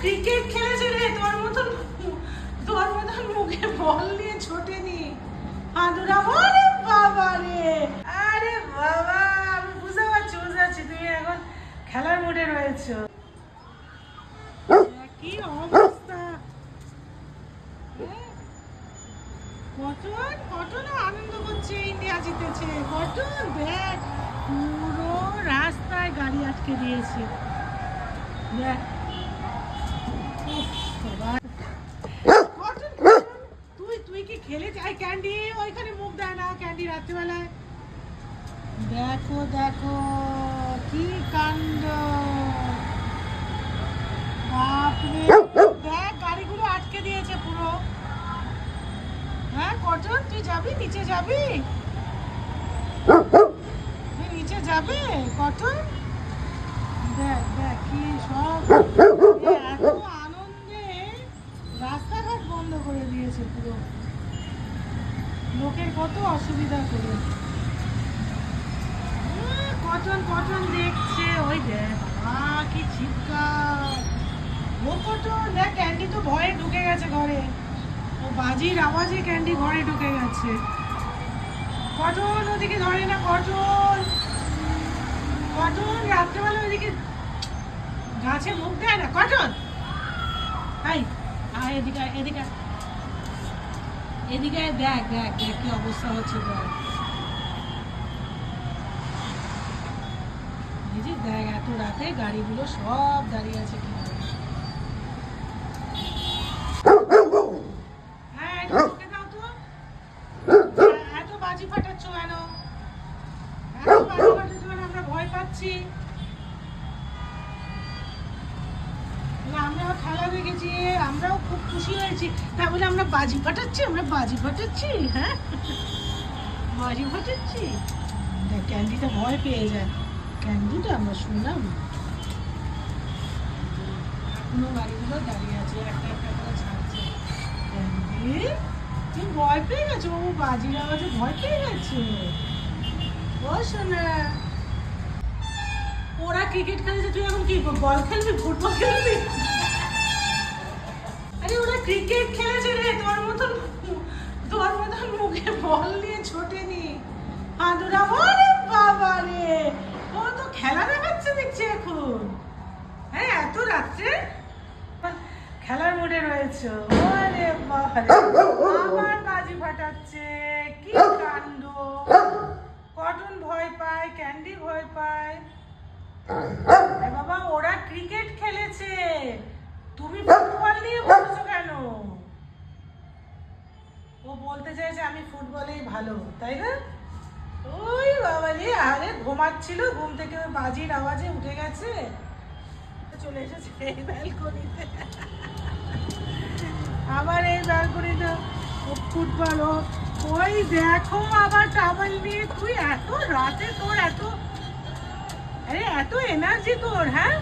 Cricket খেলেছে রে তোর মতন তোর মতন মুখে বল নিয়ে ছোটেনি। হাঁদুরা আরে বাবা রে। আরে বাবা, আমি বুঝতে পারছি বুঝতে পারছি, তুমি এখন খেলার মুডে রয়েছো। কি অবস্থা? কটন কটন আনন্দ করছে, ইন্ডিয়া জিতেছে। কটন দেখ পুরো রাস্তায় গাড়ি আটকে দিয়েছে। দেখ তুই আটকে দিয়েছে পুরো। হ্যাঁ কটন তুই যাবি? নিচে যাবি? তুই নিচে যাবে? কটন দেখ দেখ, কি সব এ এত আনন্দে রাস্তাঘাট বন্ধ করে দিয়েছে পুরো লোকের কত অসুবিধা করে। কটন কটন দেখছে, ওই দেখ কি চিৎকার। ও কটন দেখ ক্যান্ডি তো ভয়ে ঢুকে গেছে ঘরে। ও বাজির আওয়াজে ক্যান্ডি ঘরে ঢুকে গেছে। কটন ওদিকে ধরে না, কটন। কটন, রাত্রেবেলা ওইদিকে গাছে মুখ দেয় না, কটন। আয় এদিকে এদিকে। এদিকে দেখ দেখ দেখ কি অবস্থা হচ্ছে দেখ। দেখ এত রাতে গাড়িগুলো সব দাঁড়িয়ে আছে কীভাবে হ্যাঁ হ্যাঁ, এত বাজি ফাটাচ্ছ কেন? এত বাজি ফাটাচ্ছ আমরা ভয় পাচ্ছি। আমরাও খেলা দেখেছি আমরাও খুব খুশি হয়েছি। তা বলে আমরা বাজি ফাটাচ্ছি, আমরা বাজি ফাটাচ্ছি হ্যাঁ? বাজি ফাটাচ্ছি। ক্যান্ডিটা ভয় পেয়ে যায়। ক্যান্ডিটা আমরা শুনলাম। এখনও গাড়িগুলো দাঁড়িয়ে আছে, একটা একটা করে ছাড়ছে। ক্যান্ডি, তুই ভয় পেয়ে গেছো? বাবু বাজির আওয়াজে ভয় পেয়ে গেছে। ও শোনা ওরা ক্রিকেট খেলেছে, তুই এখন কি, বল খেলবি, ফুটবল খেলবি? আরে ওরা ক্রিকেট খেলেছে রে তোর মতন তোর মতন মুখে বল নিয়ে ছোটেনি। হাঁদুরা আরে বাবা রে ও তো খেলা দেখাচ্ছে দেখছি এখন। হ্যাঁ এত রাত্রে খেলার মুডে রয়েছে। ওরে বাবা রে আবার বাজি ফাটাচ্ছে কি কাণ্ড। কটন ভয় পায় ক্যান্ডি ভয় পায়। বাবা ওরা ক্রিকেট খেলেছে। তাই না? ওই বাবা রে, আরে ঘুমাচ্ছিল, ঘুম থেকে ওই বাজির আওয়াজে উঠে গেছে। চলে এসেছে এই ব্যালকনিতে। আবার এই ব্যালকনিতে ফুটবল ওই দেখো আবার টাওয়াল নিয়ে, তুই এত রাতে তোর এত আরে এত এনার্জি তোর হ্যাঁ?